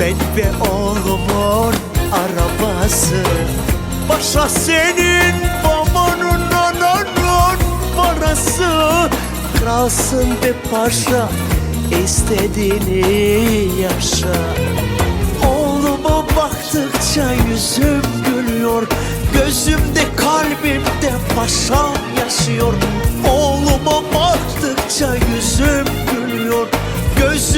ben ve oğlumun arabası. Paşa senin babanın ananın parası. Kralsın be paşa istediğini yaşa. Oğluma baktıkça yüzüm gülüyor. Gözümde kalbimde paşam yaşıyor. Oğluma baktıkça yüzüm gülüyor. Kalbimde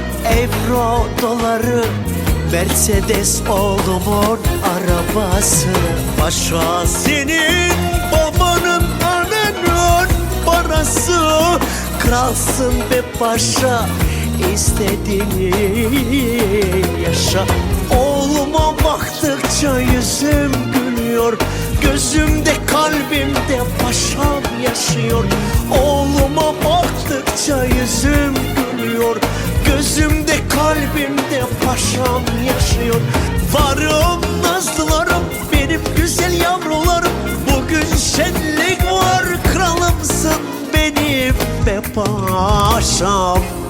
Euro doları Mercedes oğlumun arabası. Paşa senin babanın ananın parası. Kralsın be paşa istediğini yaşa. Oğluma baktıkça yüzüm gülüyor. Gözümde kalbimde paşam yaşıyor. Oğluma baktıkça yüzüm gülüyor paşam yaşıyor. Varım nazlılarım benim güzel yavrularım. Bugün şenlik var kralımsın benim be paşam